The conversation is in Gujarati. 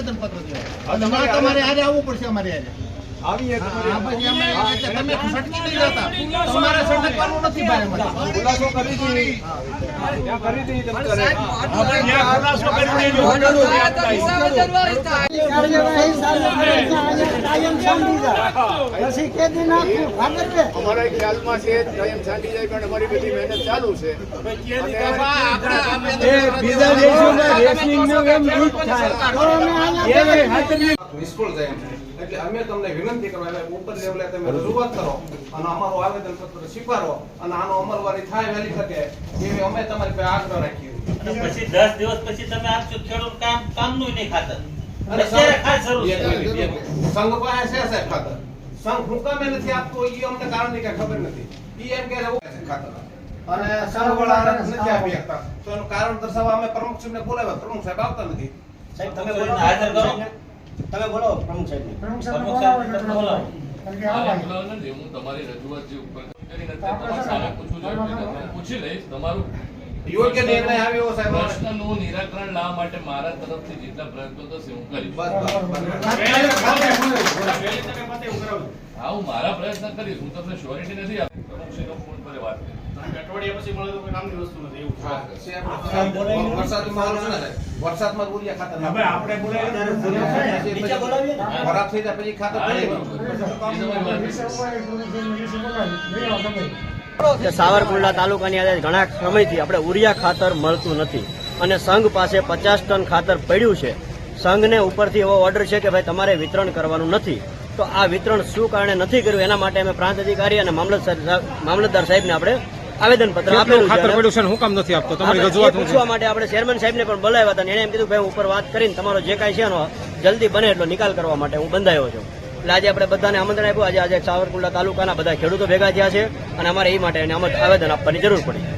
આવેદન પત્ર દેવા તમારે તમારે આજે આવવું પડશે અમારે આજે આવીએ તમે સટકી નહીં જતા તમારે સટકવાનું નથી ભાઈ અમારે ખુલાસો કરી હતી ત્યાં કરી હતી તંત્રે. કાર્યવાહી ચાલુ કરે છે. કાયમ જાય. નાખ્યું ભાગર અમારા ખ્યાલમાં છે કાયમ છાંટી જાય પણ અમારી બધી મહેનત ચાલુ છે બીજા દેશોમાં રેસલિંગનું એમ દૂધ થાય. નિષ્ફળ જાય એટલે અમે તમને વિનંતી કરવા ઉપર લેવલે તમે રજૂઆત કરો અને અમારું આવેદન પત્ર સ્વીકારો અને આનો અમલવારી થાય વહેલી તકે એવી અમે તમારી પાસે આગ્રહ રાખીએ. અને પછી દસ દિવસ પછી તમે આપશો ખેડૂત કામ કામનું નહીં ખાતર. અને. સંઘ પાસે છે સાહેબ ખાતર. સંઘ હું કામે નથી આપતો એ અમને કારણની કઈ ખબર નથી. ઈ એમ કે છે ખાતર અને સંઘ વાળા નથી આપી શકતા તો એનું કારણ દર્શાવવા અમે પ્રમુખ સાહેબને બોલાવ્યા પ્રમુખ સાહેબ આવતા નથી સાહેબ તમે બોલો હાજર કરો તમે બોલો પ્રમુખ સાહેબ પ્રમુખ સાહેબ બોલાવો બોલાવો. કારણ કે મારે આવા નથી. હું તમારી રજૂઆત જે ઉપર કરી નથી, તમારા સામે પૂછું છું પૂછી લઈશ તમારું યોગ્ય નિર્ણય આવ્યો સાહેબ પ્રશ્નનું નિરાકરણ લાવવા માટે મારા તરફથી જેટલા પ્રયત્નો થશે હું કરીશ બસ હા હું મારા પ્રયત્ન કરીશ હું તમને શ્યોરિટી નથી આપી પ્રમુખશ્રીનો ફોન પર વાત વરસાદમાં ખાતર બોલાવીએ ખરાબ થઈ જાય પછી ખાતર પડી સાવરકુંડલા તાલુકાની અંદર ઘણા સમયથી આપણે ઉરિયા ખાતર મળતું નથી અને સંઘ પાસે પચાસ ટન ખાતર પડ્યું છે. સંઘને ઉપરથી એવો ઓર્ડર છે કે ભાઈ તમારે વિતરણ કરવાનું નથી. તો આ વિતરણ શું કારણે નથી કર્યું? એના માટે અમે પ્રાંત અધિકારી અને મામલતદાર મામલતદાર સાહેબને આપણે આવેદન પત્ર આપેલું ખાતર પડ્યું હું કામ નથી આપતો? તમારી રજૂઆત પૂછવા માટે આપણે ચેરમેન સાહેબને પણ બોલાવ્યા હતા એને એમ કીધું ભાઈ ઉપર વાત કરીને તમારો જે કાંઈ છે એનો જલ્દી બને એટલો નિકાલ કરવા માટે હું બંધાયો છું. એટલે આજે આપણે બધાને આમંત્રણ આપ્યું. આજે આજે સાવરકુંડલા તાલુકાના બધા ખેડૂતો ભેગા થયા છે અને અમારે એ માટે આવેદન આપવાની જરૂર પડી.